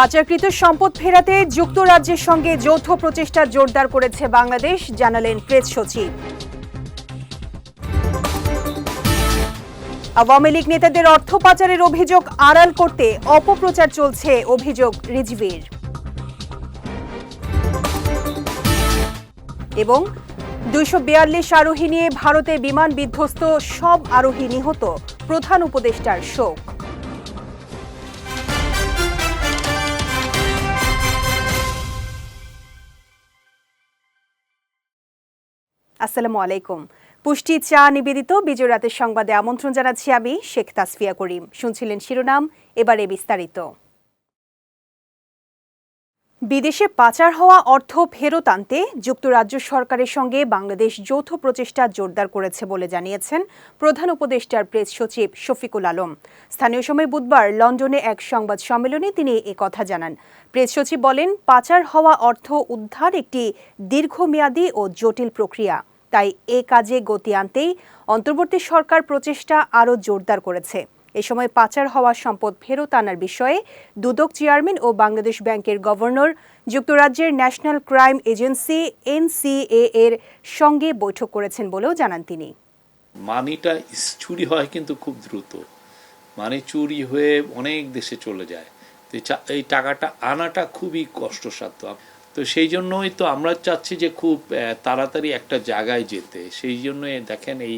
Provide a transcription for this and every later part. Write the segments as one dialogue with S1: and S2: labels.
S1: পাচারকৃত সম্পদ ফেরাতে যুক্তরাজ্যের সঙ্গে যৌথ প্রচেষ্টা জোরদার করেছে বাংলাদেশ জানালেন প্রেস সচিব আওয়ামী লীগ নেতাদের অর্থ পাচারের অভিযোগ আড়াল করতে অপপ্রচার চলছে অভিযোগ রিজভির এবং দুইশো বিয়াল্লিশ আরোহী নিয়ে ভারতে বিমান বিধ্বস্ত সব আরোহী নিহত প্রধান উপদেষ্টার শোক আসসালামু আলাইকুম পুষ্টি চা নিবেদিত বিজয় রাতের সংবাদে আমন্ত্রণ জানাচ্ছি আমি শেখ তাসফিয়া করিম শুনছিলেন শিরোনাম এবারে বিস্তারিত বিদেশে পাচার হওয়া অর্থ ফেরত আনতে যুক্তরাজ্য সরকারের সঙ্গে বাংলাদেশ যৌথ প্রচেষ্টা জোরদার করেছে বলে জানিয়েছেন প্রধান উপদেষ্টার প্রেস সচিব শফিকুল আলম স্থানীয় সময় বুধবার লন্ডনে এক সংবাদ সম্মেলনে তিনি কথা জানান প্রেস সচিব বলেন পাচার হওয়া অর্থ উদ্ধার একটি দীর্ঘমেয়াদী ও জটিল প্রক্রিয়া তাই এ কাজে গতি আনতেই অন্তর্বর্তী সরকার প্রচেষ্টা আরও জোরদার করেছে এ সময় পাচার হওয়া সম্পদ ফেরত আনার বিষয়ে দুদক চেয়ারম্যান ও বাংলাদেশ ব্যাংকের গভর্নর যুক্তরাজ্যের ন্যাশনাল ক্রাইম এজেন্সি এনসিএ এর সঙ্গে বৈঠক করেছেন বলেও জানান তিনি
S2: মানিটা চুরি হয় কিন্তু খুব দ্রুত মানে চুরি হয়ে অনেক দেশে চলে যায় এই টাকাটা আনাটা খুবই কষ্টসাধ্য তো সেই জন্যই তো আমরা চাচ্ছি যে খুব তাড়াতাড়ি একটা জায়গায় যেতে সেই জন্য দেখেন এই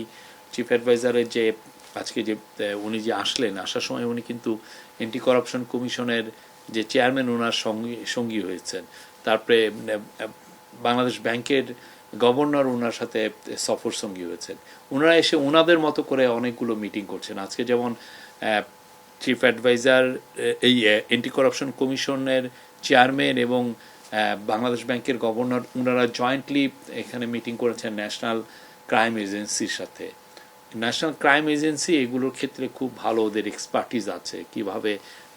S2: চিফ অ্যাডভাইজারের যে আজকে যে উনি যে আসলেন আসার সময় উনি কিন্তু অ্যান্টি করাপশন কমিশনের যে চেয়ারম্যান ওনার সঙ্গী সঙ্গী হয়েছেন তারপরে বাংলাদেশ ব্যাংকের গভর্নর ওনার সাথে সফর সঙ্গী হয়েছেন ওনারা এসে ওনাদের মতো করে অনেকগুলো মিটিং করছেন আজকে যেমন চিফ অ্যাডভাইজার এই অ্যান্টি করাপশন কমিশনের চেয়ারম্যান এবং বাংলাদেশ ব্যাংকের গভর্নর ওনারা জয়েন্টলি এখানে মিটিং করেছেন ন্যাশনাল ক্রাইম এজেন্সির সাথে ন্যাশনাল ক্রাইম এজেন্সি এগুলোর ক্ষেত্রে খুব ভালো ওদের এক্সপার্টিস আছে কিভাবে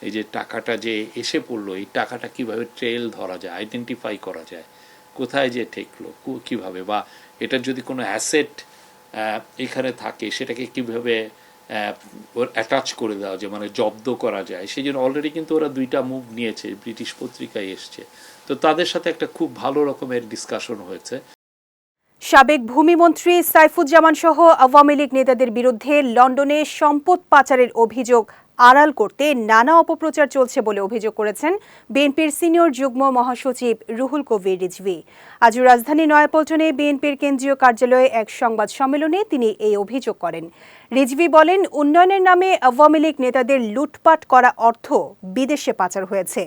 S2: এই যে টাকাটা যে এসে পড়লো এই টাকাটা কিভাবে ট্রেল ধরা যায় আইডেন্টিফাই করা যায় কোথায় যে ঠেকলো কিভাবে বা এটা যদি কোনো অ্যাসেট এখানে থাকে সেটাকে কিভাবে ওর অ্যাটাচ করে দেওয়া যায় মানে জব্দ করা যায় সেই জন্য অলরেডি কিন্তু ওরা দুইটা মুভ নিয়েছে ব্রিটিশ পত্রিকায় এসছে তো তাদের সাথে একটা খুব ভালো রকমের ডিসকাশন হয়েছে
S1: সাবেক ভূমিমন্ত্রী সাইফুজ্জামান সহ আওয়ামী লীগ নেতাদের বিরুদ্ধে লন্ডনে সম্পদ পাচারের অভিযোগ আড়াল করতে নানা অপপ্রচার চলছে বলে অভিযোগ করেছেন বিএনপির সিনিয়র যুগ্ম মহাসচিব রুহুল কবির রিজভি আজ রাজধানী নয়াপল্টনে বিএনপির কেন্দ্রীয় কার্যালয়ে এক সংবাদ সম্মেলনে তিনি এই অভিযোগ করেন রিজভি বলেন উন্নয়নের নামে আওয়ামী লীগ নেতাদের লুটপাট করা অর্থ বিদেশে পাচার হয়েছে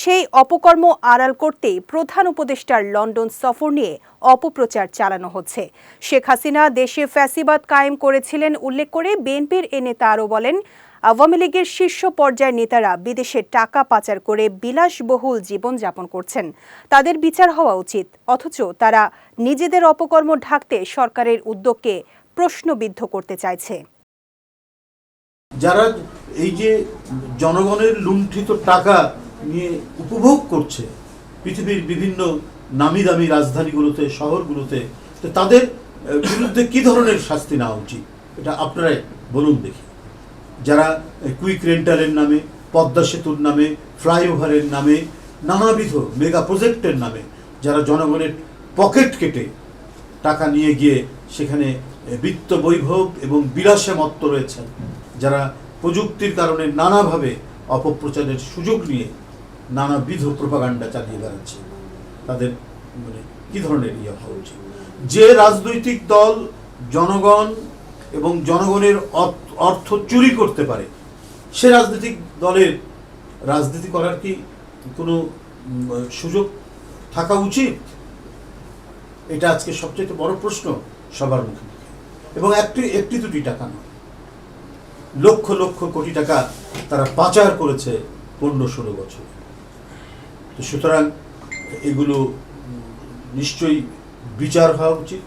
S1: সেই অপকর্ম আড়াল করতে প্রধান উপদেষ্টার লন্ডন সফর নিয়ে অপপ্রচার চালানো হচ্ছে শেখ হাসিনা দেশে ফ্যাসিবাদ কায়েম করেছিলেন উল্লেখ করে বিএনপির এ নেতা আরও বলেন আওয়ামী লীগের শীর্ষ পর্যায়ের নেতারা বিদেশে টাকা পাচার করে বিলাসবহুল জীবনযাপন করছেন তাদের বিচার হওয়া উচিত অথচ তারা নিজেদের অপকর্ম ঢাকতে সরকারের উদ্যোগকে প্রশ্নবিদ্ধ করতে চাইছে
S3: যারা এই যে জনগণের লুণ্ঠিত টাকা নিয়ে উপভোগ করছে পৃথিবীর বিভিন্ন নামি দামি রাজধানীগুলোতে শহরগুলোতে তাদের বিরুদ্ধে কি ধরনের শাস্তি নেওয়া উচিত এটা আপনারাই বলুন দেখি যারা কুইক রেন্টালের নামে পদ্মা সেতুর নামে ফ্লাইওভারের নামে নানাবিধ মেগা প্রজেক্টের নামে যারা জনগণের পকেট কেটে টাকা নিয়ে গিয়ে সেখানে বিত্ত বৈভব এবং বিলাসে মত্ত রয়েছেন যারা প্রযুক্তির কারণে নানাভাবে অপপ্রচারের সুযোগ নিয়ে নানাবিধ প্রপাগান্ডা চালিয়ে বেড়াচ্ছে তাদের মানে কী ধরনের ইয়ে হওয়া উচিত যে রাজনৈতিক দল জনগণ এবং জনগণের অর্থ চুরি করতে পারে সে রাজনৈতিক দলের রাজনীতি করার কি কোনো সুযোগ থাকা উচিত এটা আজকে সবচেয়ে বড় প্রশ্ন সবার মুখে এবং একটি একটি দুটি টাকা নয় লক্ষ লক্ষ কোটি টাকা তারা পাচার করেছে পনেরো ষোলো বছর তো সুতরাং এগুলো নিশ্চয়ই বিচার হওয়া উচিত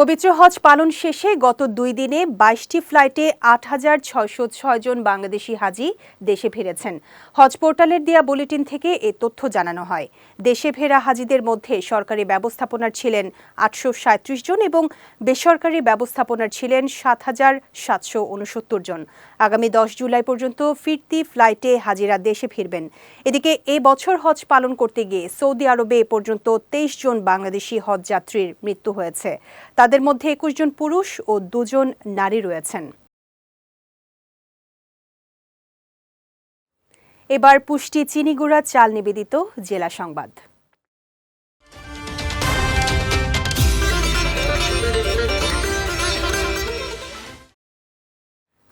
S1: পবিত্র হজ পালন শেষে গত দুই দিনে বাইশটি ফ্লাইটে আট হাজার ছয়শো জন বাংলাদেশি হাজি দেশে ফিরেছেন হজ পোর্টালের দেয়া বুলেটিন থেকে এ তথ্য জানানো হয় দেশে ফেরা হাজিদের মধ্যে সরকারি ব্যবস্থাপনার ছিলেন আটশো জন এবং বেসরকারি ব্যবস্থাপনার ছিলেন সাত হাজার সাতশো জন আগামী দশ জুলাই পর্যন্ত ফিরতি ফ্লাইটে হাজিরা দেশে ফিরবেন এদিকে এ বছর হজ পালন করতে গিয়ে সৌদি আরবে এ পর্যন্ত তেইশ জন বাংলাদেশি হজ যাত্রীর মৃত্যু হয়েছে তাদের মধ্যে একুশ জন পুরুষ ও দুজন নারী রয়েছেন এবার পুষ্টি চিনিগুড়া চাল নিবেদিত জেলা সংবাদ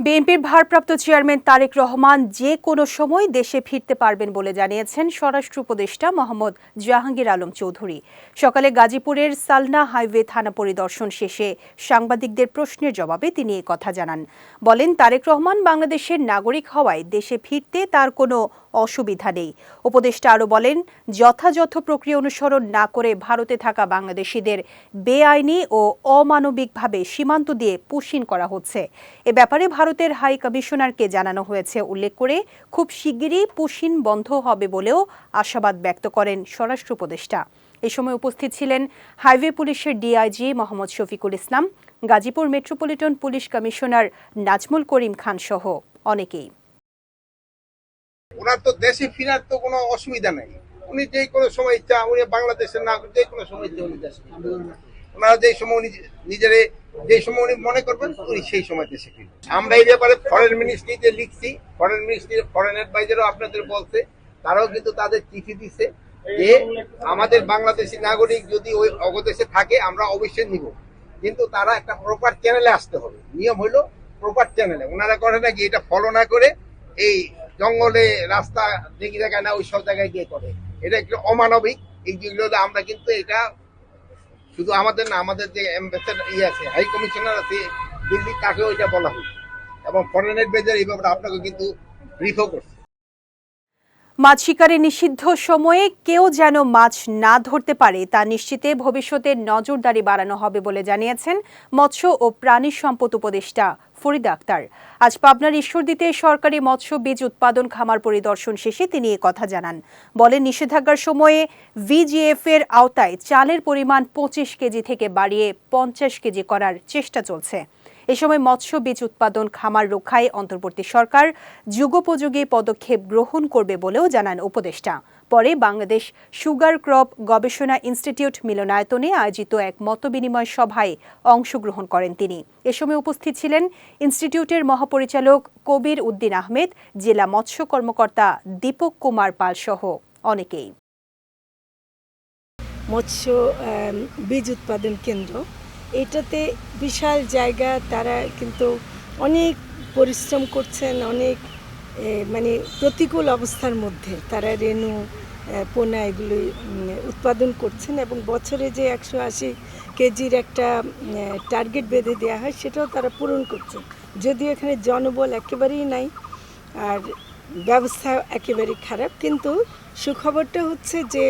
S1: বিএনপির ভারপ্রাপ্ত চেয়ারম্যান তারেক রহমান যে কোনো সময় দেশে ফিরতে পারবেন বলে জানিয়েছেন স্বরাষ্ট্র উপদেষ্টা মোহাম্মদ জাহাঙ্গীর আলম চৌধুরী সকালে গাজীপুরের সালনা হাইওয়ে থানা পরিদর্শন শেষে সাংবাদিকদের প্রশ্নের জবাবে তিনি কথা জানান বলেন তারেক রহমান বাংলাদেশের নাগরিক হওয়ায় দেশে ফিরতে তার কোনো অসুবিধা নেই উপদেষ্টা আরও বলেন যথাযথ প্রক্রিয়া অনুসরণ না করে ভারতে থাকা বাংলাদেশিদের বেআইনি ও অমানবিকভাবে সীমান্ত দিয়ে পুষিন করা হচ্ছে এ ব্যাপারে ভারতের হাই কমিশনারকে জানানো হয়েছে উল্লেখ করে খুব শিগগিরই পুষিন বন্ধ হবে বলেও আশাবাদ ব্যক্ত করেন স্বরাষ্ট্র উপদেষ্টা এ সময় উপস্থিত ছিলেন হাইওয়ে পুলিশের DIG Mohammad Shafiqul Islam Gazipur metropolitan police commissioner Nazmul Karim Khan সহ অনেকেই
S3: ওনার তো দেশে ফিরার তো কোনো অসুবিধা নেই উনি যে কোনো সময় ইচ্ছা উনি বাংলাদেশের না যে কোনো সময় ইচ্ছা উনি দেশে ওনারা যেই সময় উনি নিজের যেই সময় উনি মনে করবেন উনি সেই সময় দেশে ফিরবেন আমরা এই ব্যাপারে ফরেন মিনিস্ট্রিতে লিখছি ফরেন মিনিস্ট্রি ফরেন অ্যাডভাইজারও আপনাদের বলছে তারাও কিন্তু তাদের চিঠি দিছে যে আমাদের বাংলাদেশি নাগরিক যদি ওই অগদেশে থাকে আমরা অবশ্যই নিব কিন্তু তারা একটা প্রপার চ্যানেলে আসতে হবে নিয়ম হলো প্রপার চ্যানেলে ওনারা করে নাকি এটা ফলো না করে এই জঙ্গলে রাস্তা দেখি জায়গায় না ওই সব জায়গায় গিয়ে করে এটা একটু অমানবিক এই যেগুলো আমরা কিন্তু এটা শুধু আমাদের না আমাদের যে অ্যাম্বাসেডার ইয়ে আছে হাই কমিশনার আছে দিল্লি তাকেও এটা বলা হয়েছে এবং ফরেন অ্যাডভাইজার এই ব্যাপারে আপনাকে কিন্তু ব্রিফও করছে
S1: মাছ শিকারে নিষিদ্ধ সময়ে কেউ যেন মাছ না ধরতে পারে তা নিশ্চিতে ভবিষ্যতে নজরদারি বাড়ানো হবে বলে জানিয়েছেন মৎস্য ও প্রাণী সম্পদ উপদেষ্টা ফরিদা আক্তার আজ পাবনার ঈশ্বরদীতে সরকারি মৎস্য বীজ উৎপাদন খামার পরিদর্শন শেষে তিনি কথা জানান বলেন নিষেধাজ্ঞার সময়ে ভিজিএফ এর আওতায় চালের পরিমাণ পঁচিশ কেজি থেকে বাড়িয়ে পঞ্চাশ কেজি করার চেষ্টা চলছে এ সময় মৎস্য বীজ উৎপাদন খামার রক্ষায় অন্তর্বর্তী সরকার যুগোপযোগী পদক্ষেপ গ্রহণ করবে বলেও জানান উপদেষ্টা পরে বাংলাদেশ সুগার ক্রপ গবেষণা ইনস্টিটিউট মিলনায়তনে আয়োজিত এক মতবিনিময় সভায় অংশগ্রহণ করেন তিনি এ সময় উপস্থিত ছিলেন ইনস্টিটিউটের মহাপরিচালক কবির উদ্দিন আহমেদ জেলা মৎস্য কর্মকর্তা দীপক কুমার পাল সহ অনেকেই মৎস্য বীজ উৎপাদন কেন্দ্র এটাতে বিশাল জায়গা তারা কিন্তু অনেক পরিশ্রম করছেন অনেক মানে প্রতিকূল অবস্থার মধ্যে তারা রেণু পোনা এগুলি উৎপাদন করছেন এবং বছরে যে একশো আশি কেজির একটা টার্গেট বেঁধে দেওয়া হয় সেটাও তারা পূরণ করছে যদিও এখানে জনবল একেবারেই নাই আর ব্যবস্থা একেবারেই খারাপ কিন্তু সুখবরটা হচ্ছে যে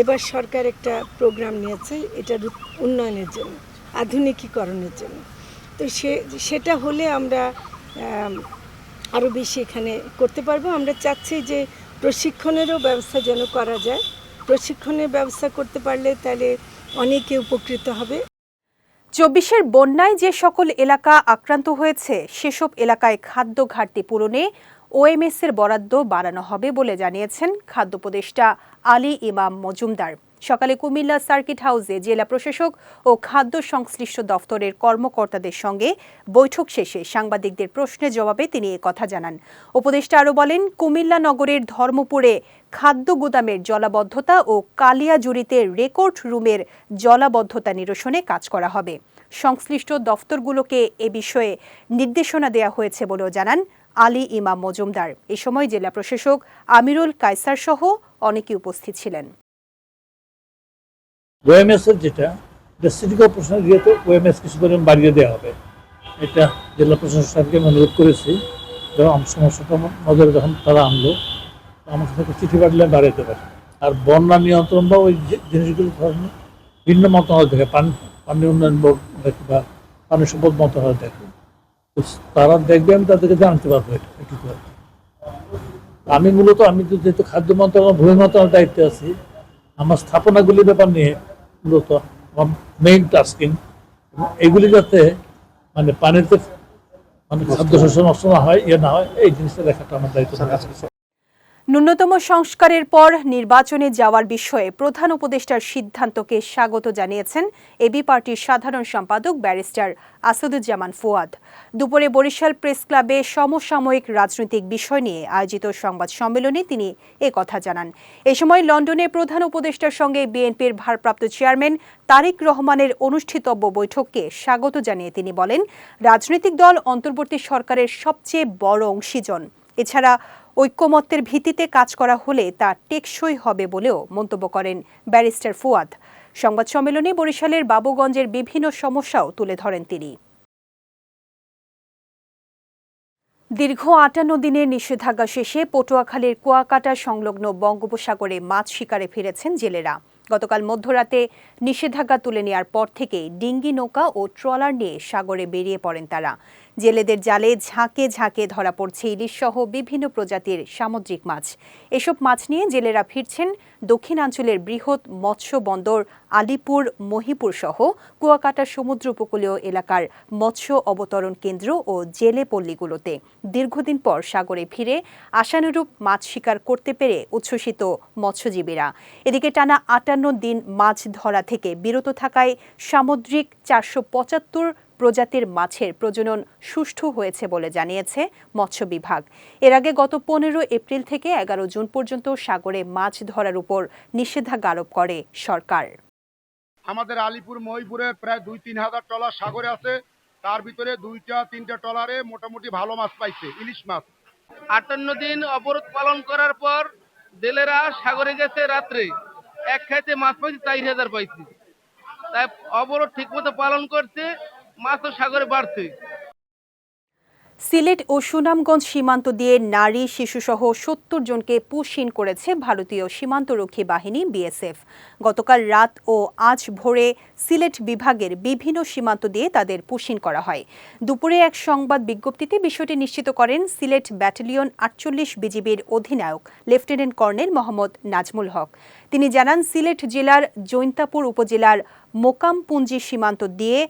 S1: এবার সরকার একটা প্রোগ্রাম নিয়েছে এটার উন্নয়নের জন্য আধুনিকীকরণের জন্য তো সে সেটা হলে আমরা আরও বেশি এখানে করতে পারবো আমরা চাচ্ছি যে প্রশিক্ষণেরও ব্যবস্থা যেন করা যায় প্রশিক্ষণের ব্যবস্থা করতে পারলে তাহলে অনেকে উপকৃত হবে চব্বিশের বন্যায় যে সকল এলাকা আক্রান্ত হয়েছে সেসব এলাকায় খাদ্য ঘাটতি পূরণে ওএমএস এর বরাদ্দ বাড়ানো হবে বলে জানিয়েছেন খাদ্য উপদেষ্টা আলী ইমাম মজুমদার সকালে কুমিল্লা সার্কিট হাউসে জেলা প্রশাসক ও খাদ্য সংশ্লিষ্ট দফতরের কর্মকর্তাদের সঙ্গে বৈঠক শেষে সাংবাদিকদের প্রশ্নের জবাবে তিনি কথা জানান উপদেষ্টা আরও বলেন কুমিল্লা নগরের ধর্মপুরে খাদ্য গুদামের জলাবদ্ধতা ও কালিয়াজুরিতে রেকর্ড রুমের জলাবদ্ধতা নিরসনে কাজ করা হবে সংশ্লিষ্ট দফতরগুলোকে এ বিষয়ে নির্দেশনা দেওয়া হয়েছে বলেও জানান আলী ইমাম মজুমদার এ সময় জেলা প্রশাসক আমিরুল কায়সার সহ অনেকে উপস্থিত ছিলেন
S3: ওএমএসের যেটা এটা সিটি কর্পোরেশনের যেহেতু ওএমএস কিছু পরিমাণ বাড়িয়ে দেওয়া হবে এটা জেলা প্রশাসন সাহেবকে আমি অনুরোধ করেছি যখন সমস্যাটা নজরে যখন তারা আনলো আমার সাথে চিঠি পাঠলে আমি বাড়াইতে পারি আর বন্যা নিয়ন্ত্রণ বা ওই জিনিসগুলো ভিন্ন মন্ত্রণালয় দেখে পানি পানি উন্নয়ন বোর্ড দেখে বা পানি সম্পদ মন্ত্রণালয় দেখে তারা দেখবে আমি তাদেরকে জানতে পারবো এটা আমি মূলত আমি যেহেতু খাদ্য মন্ত্রণালয় ভূমি মন্ত্রণালয়ের দায়িত্বে আছি আমার স্থাপনাগুলির ব্যাপার নিয়ে মূলত মেইন টাস্কিং এগুলি যাতে মানে পানিতে মানে খাদ্য শস্য নষ্ট না হয় ইয়ে না হয় এই জিনিসটা দেখাটা আমার দায়িত্ব আচ্ছা,
S1: ন্যূনতম সংস্কারের পর নির্বাচনে যাওয়ার বিষয়ে প্রধান উপদেষ্টার সিদ্ধান্তকে স্বাগত জানিয়েছেন এবি পার্টির সাধারণ সম্পাদক ব্যারিস্টার আসাদুজ্জামান ফুয়াদ দুপুরে বরিশাল প্রেস ক্লাবে সমসাময়িক রাজনৈতিক বিষয় নিয়ে আয়োজিত সংবাদ সম্মেলনে তিনি এ কথা জানান এ সময় লন্ডনে প্রধান উপদেষ্টার সঙ্গে বিএনপির ভারপ্রাপ্ত চেয়ারম্যান তারেক রহমানের অনুষ্ঠিতব্য বৈঠককে স্বাগত জানিয়ে তিনি বলেন রাজনৈতিক দল অন্তর্বর্তী সরকারের সবচেয়ে বড় অংশীজন এছাড়া ঐক্যমত্যের ভিত্তিতে কাজ করা হলে তা টেকসই হবে বলেও মন্তব্য করেন ব্যারিস্টার ফুয়াদ সংবাদ সম্মেলনে বরিশালের বাবুগঞ্জের বিভিন্ন সমস্যাও তুলে ধরেন তিনি দীর্ঘ আটান্ন দিনের নিষেধাজ্ঞা শেষে পটুয়াখালীর কুয়াকাটা সংলগ্ন বঙ্গোপসাগরে মাছ শিকারে ফিরেছেন জেলেরা গতকাল মধ্যরাতে নিষেধাজ্ঞা তুলে নেওয়ার পর থেকে ডিঙ্গি নৌকা ও ট্রলার নিয়ে সাগরে বেরিয়ে পড়েন তারা জেলেদের জালে ঝাঁকে ঝাঁকে ধরা পড়ছে ইলিশসহ বিভিন্ন প্রজাতির সামুদ্রিক মাছ এসব মাছ নিয়ে জেলেরা ফিরছেন দক্ষিণাঞ্চলের বৃহৎ মৎস্য বন্দর আলিপুর মহিপুর সহ কুয়াকাটা সমুদ্র উপকূলীয় এলাকার মৎস্য অবতরণ কেন্দ্র ও জেলে পল্লীগুলোতে দীর্ঘদিন পর সাগরে ফিরে আশানুরূপ মাছ শিকার করতে পেরে উচ্ছ্বসিত মৎস্যজীবীরা এদিকে টানা আটান্ন দিন মাছ ধরা থেকে বিরত থাকায় সামুদ্রিক চারশো পঁচাত্তর প্রজাতির মাছের প্রজনন সুষ্ঠু হয়েছে বলে জানিয়েছে মৎস্য বিভাগ এর আগে গত পনেরো এপ্রিল থেকে এগারো জুন পর্যন্ত সাগরে মাছ ধরার উপর নিষেধাজ্ঞা আরোপ করে সরকার
S3: আমাদের আলিপুর মহিপুরে প্রায় দুই তিন হাজার ট্রলার সাগরে আছে তার ভিতরে দুইটা তিনটা ট্রলারে মোটামুটি ভালো মাছ পাইছে ইলিশ মাছ আটান্ন দিন অবরোধ পালন করার পর জেলেরা সাগরে গেছে রাত্রে এক খাইতে মাছ পাইছে চার হাজার পাইছে তাই অবরোধ ঠিকমতো পালন করছে মাছ সাগরে বাড়ছে
S1: সিলেট ও সুনামগঞ্জ সীমান্ত দিয়ে নারী শিশুসহ সত্তর জনকে পুশিন করেছে ভারতীয় সীমান্তরক্ষী বাহিনী বিএসএফ গতকাল রাত ও আজ ভোরে সিলেট বিভাগের বিভিন্ন সীমান্ত দিয়ে তাদের পুশিন করা হয় দুপুরে এক সংবাদ বিজ্ঞপ্তিতে বিষয়টি নিশ্চিত করেন সিলেট ব্যাটালিয়ন আটচল্লিশ বিজিবির অধিনায়ক লেফটেন্যান্ট কর্নেল মোহাম্মদ নাজমুল হক তিনি জানান সিলেট জেলার জৈন্তাপুর উপজেলার মোকামপুঞ্জি সীমান্ত দিয়ে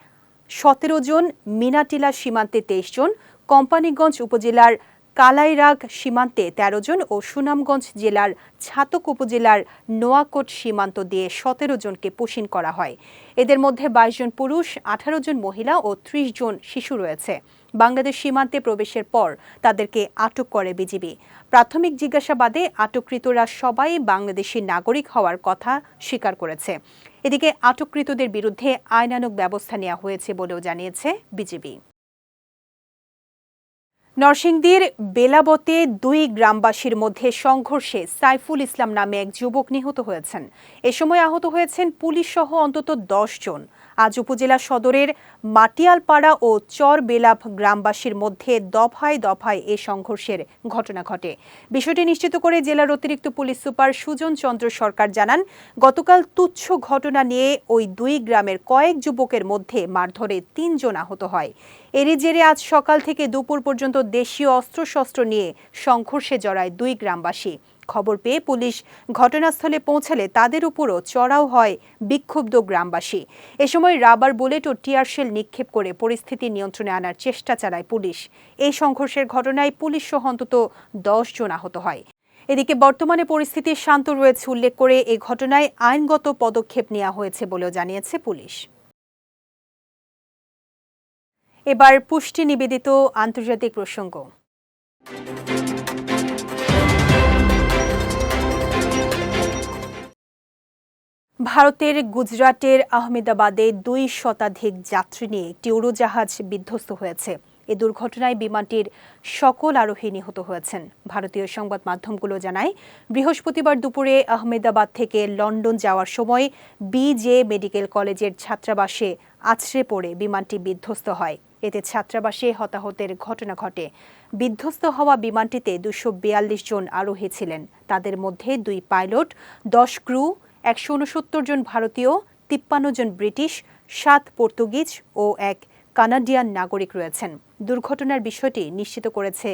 S1: সতেরো জন মিনাটিলা সীমান্তে তেইশ জন কোম্পানিগঞ্জ উপজেলার কালাইরাগ সীমান্তে ১৩ জন ও সুনামগঞ্জ জেলার ছাতক উপজেলার নোয়াকোট সীমান্ত দিয়ে সতেরো জনকে পোষণ করা হয় এদের মধ্যে বাইশ জন পুরুষ আঠারো জন মহিলা ও ত্রিশ জন শিশু রয়েছে বাংলাদেশ সীমান্তে প্রবেশের পর তাদেরকে আটক করে বিজিবি প্রাথমিক জিজ্ঞাসাবাদে আটককৃতরা সবাই বাংলাদেশি নাগরিক হওয়ার কথা স্বীকার করেছে এদিকে আটককৃতদের বিরুদ্ধে আইনানুক ব্যবস্থা নেওয়া হয়েছে বলেও জানিয়েছে বিজিবি নরসিংদীর বেলাবতে দুই গ্রামবাসীর মধ্যে সংঘর্ষে সাইফুল ইসলাম নামে এক যুবক নিহত হয়েছেন এ সময় আহত হয়েছেন পুলিশ সহ অন্তত দশ জন আজ উপজেলা সদরের মাটিয়ালপাড়া ও চরবেলাভ গ্রামবাসীর মধ্যে দফায় দফায় এ সংঘর্ষের ঘটনা ঘটে বিষয়টি নিশ্চিত করে জেলার অতিরিক্ত পুলিশ সুপার সুজন চন্দ্র সরকার জানান গতকাল তুচ্ছ ঘটনা নিয়ে ওই দুই গ্রামের কয়েক যুবকের মধ্যে মারধরে তিনজন আহত হয় এরই জেরে আজ সকাল থেকে দুপুর পর্যন্ত দেশীয় অস্ত্রশস্ত্র নিয়ে সংঘর্ষে জড়ায় দুই গ্রামবাসী খবর পেয়ে পুলিশ ঘটনাস্থলে পৌঁছালে তাদের উপরও চড়াও হয় বিক্ষুব্ধ গ্রামবাসী এ সময় রাবার বুলেট ও টিয়ারশেল নিক্ষেপ করে পরিস্থিতি নিয়ন্ত্রণে আনার চেষ্টা চালায় পুলিশ এই সংঘর্ষের ঘটনায় পুলিশ সহ অন্তত দশ জন আহত হয় এদিকে বর্তমানে পরিস্থিতি শান্ত রয়েছে উল্লেখ করে এ ঘটনায় আইনগত পদক্ষেপ নেওয়া হয়েছে বলেও জানিয়েছে পুলিশ এবার পুষ্টি নিবেদিত আন্তর্জাতিক প্রসঙ্গ ভারতের গুজরাটের আহমেদাবাদে দুই শতাধিক যাত্রী নিয়ে একটি উড়োজাহাজ বিধ্বস্ত হয়েছে এ দুর্ঘটনায় বিমানটির সকল আরোহী নিহত হয়েছেন ভারতীয় সংবাদ মাধ্যমগুলো জানায় বৃহস্পতিবার দুপুরে আহমেদাবাদ থেকে লন্ডন যাওয়ার সময় বিজে মেডিকেল কলেজের ছাত্রাবাসে আছড়ে পড়ে বিমানটি বিধ্বস্ত হয় এতে ছাত্রাবাসে হতাহতের ঘটনা ঘটে বিধ্বস্ত হওয়া বিমানটিতে দুশো জন আরোহী ছিলেন তাদের মধ্যে দুই পাইলট দশ ক্রু একশো উনসত্তর জন ভারতীয় তিপ্পান্ন জন ব্রিটিশ সাত পর্তুগিজ ও এক কানাডিয়ান নাগরিক রয়েছেন দুর্ঘটনার বিষয়টি নিশ্চিত করেছে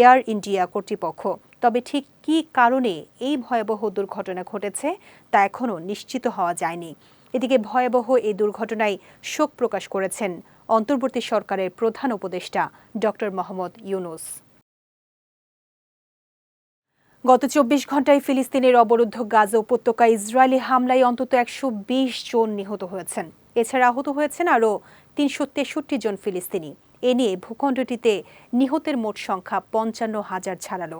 S1: এয়ার ইন্ডিয়া কর্তৃপক্ষ তবে ঠিক কি কারণে এই ভয়াবহ দুর্ঘটনা ঘটেছে তা এখনও নিশ্চিত হওয়া যায়নি এদিকে ভয়াবহ এই দুর্ঘটনায় শোক প্রকাশ করেছেন অন্তর্বর্তী সরকারের প্রধান উপদেষ্টা ডক্টর মোহাম্মদ ইউনুস গত চব্বিশ ঘন্টায় ফিলিস্তিনের অবরুদ্ধ গাজা উপত্যকায় ইসরায়েলি হামলায় অন্তত একশো জন নিহত হয়েছেন এছাড়া আহত হয়েছেন আরও তিনশো তেষট্টি জন ফিলিস্তিনি এ নিয়ে ভূখণ্ডটিতে নিহতের মোট সংখ্যা পঞ্চান্ন হাজার ছাড়ালো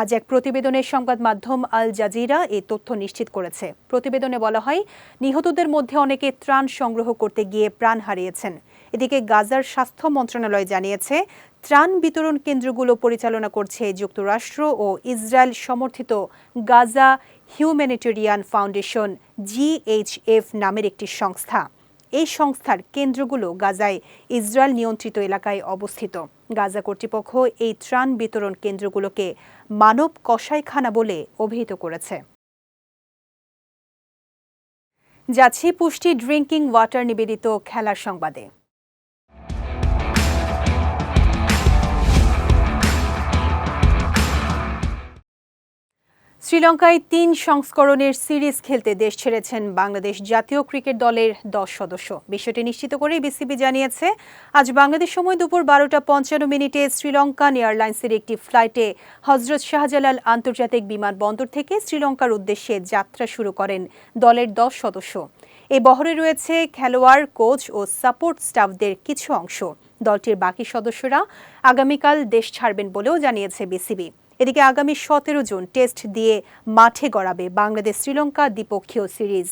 S1: আজ এক প্রতিবেদনের সংবাদ মাধ্যম আল জাজিরা এ তথ্য নিশ্চিত করেছে প্রতিবেদনে বলা হয় নিহতদের মধ্যে অনেকে ত্রাণ সংগ্রহ করতে গিয়ে প্রাণ হারিয়েছেন এদিকে গাজার স্বাস্থ্য মন্ত্রণালয় জানিয়েছে ত্রাণ বিতরণ কেন্দ্রগুলো পরিচালনা করছে যুক্তরাষ্ট্র ও ইসরায়েল সমর্থিত গাজা হিউম্যানিটেরিয়ান ফাউন্ডেশন জিএইচএফ নামের একটি সংস্থা এই সংস্থার কেন্দ্রগুলো গাজায় ইসরায়েল নিয়ন্ত্রিত এলাকায় অবস্থিত গাজা কর্তৃপক্ষ এই ত্রাণ বিতরণ কেন্দ্রগুলোকে মানব কষাইখানা বলে অভিহিত করেছে যাচ্ছি পুষ্টি ড্রিঙ্কিং ওয়াটার নিবেদিত খেলার সংবাদে শ্রীলঙ্কায় তিন সংস্করণের সিরিজ খেলতে দেশ ছেড়েছেন বাংলাদেশ জাতীয় ক্রিকেট দলের দশ সদস্য বিষয়টি নিশ্চিত করে বিসিবি জানিয়েছে আজ বাংলাদেশ সময় দুপুর বারোটা পঞ্চান্ন মিনিটে শ্রীলঙ্কান এয়ারলাইন্সের একটি ফ্লাইটে হজরত শাহজালাল আন্তর্জাতিক বিমানবন্দর থেকে শ্রীলঙ্কার উদ্দেশ্যে যাত্রা শুরু করেন দলের দশ সদস্য এ বহরে রয়েছে খেলোয়াড় কোচ ও সাপোর্ট স্টাফদের কিছু অংশ দলটির বাকি সদস্যরা আগামীকাল দেশ ছাড়বেন বলেও জানিয়েছে বিসিবি এদিকে আগামী সতেরো জুন টেস্ট দিয়ে মাঠে গড়াবে বাংলাদেশ শ্রীলঙ্কা দ্বিপক্ষীয় সিরিজ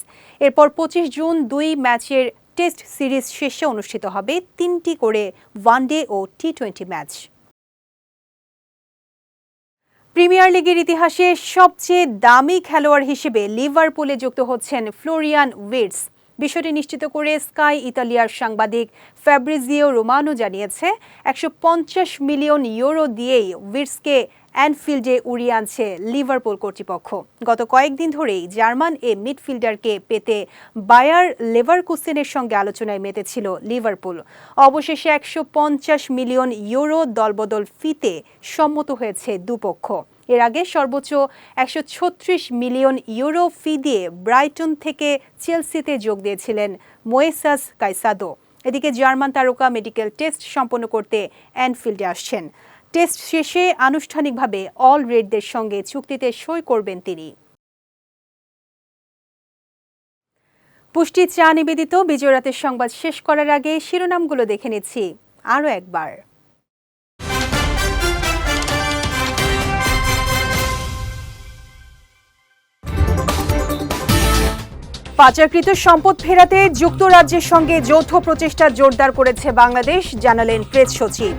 S1: এরপর পঁচিশ জুন দুই ম্যাচের টেস্ট সিরিজ শেষে অনুষ্ঠিত হবে তিনটি করে ওয়ানডে ও টি টোয়েন্টি ম্যাচ প্রিমিয়ার লিগের ইতিহাসে সবচেয়ে দামি খেলোয়াড় হিসেবে লিভারপুলে যুক্ত হচ্ছেন ফ্লোরিয়ান উইডস বিষয়টি নিশ্চিত করে স্কাই ইতালিয়ার সাংবাদিক ফ্যাব্রিজিও রোমানো জানিয়েছে একশো মিলিয়ন ইউরো দিয়েই উইডসকে অ্যানফিল্ডে উড়িয়ে আনছে লিভারপুল কর্তৃপক্ষ গত কয়েকদিন ধরেই জার্মান এ মিডফিল্ডারকে পেতে বায়ার কুসেনের সঙ্গে আলোচনায় মেতেছিল লিভারপুল অবশেষে একশো মিলিয়ন ইউরো দলবদল ফিতে সম্মত হয়েছে দুপক্ষ এর আগে সর্বোচ্চ একশো মিলিয়ন ইউরো ফি দিয়ে ব্রাইটন থেকে চেলসিতে যোগ দিয়েছিলেন মোয়েসাস কাইসাদো এদিকে জার্মান তারকা মেডিকেল টেস্ট সম্পন্ন করতে অ্যানফিল্ডে আসছেন টেস্ট শেষে আনুষ্ঠানিকভাবে অল রেডদের সঙ্গে চুক্তিতে সই করবেন তিনি পুষ্টি চা নিবেদিত বিজয় রাতের সংবাদ শেষ করার আগে শিরোনামগুলো দেখে নিচ্ছি আরও একবার পাচারকৃত সম্পদ ফেরাতে যুক্তরাজ্যের সঙ্গে যৌথ প্রচেষ্টা জোরদার করেছে বাংলাদেশ জানালেন প্রেস সচিব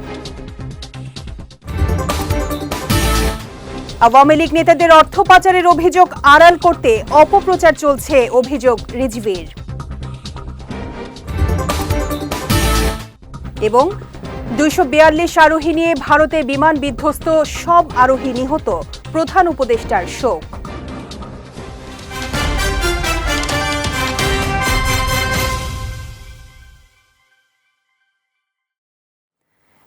S1: আওয়ামী লীগ নেতাদের অর্থ পাচারের অভিযোগ আড়াল করতে অপপ্রচার চলছে অভিযোগ রিজভির এবং দুইশো বিয়াল্লিশ আরোহী নিয়ে ভারতে বিমান বিধ্বস্ত সব আরোহী নিহত প্রধান উপদেষ্টার শোক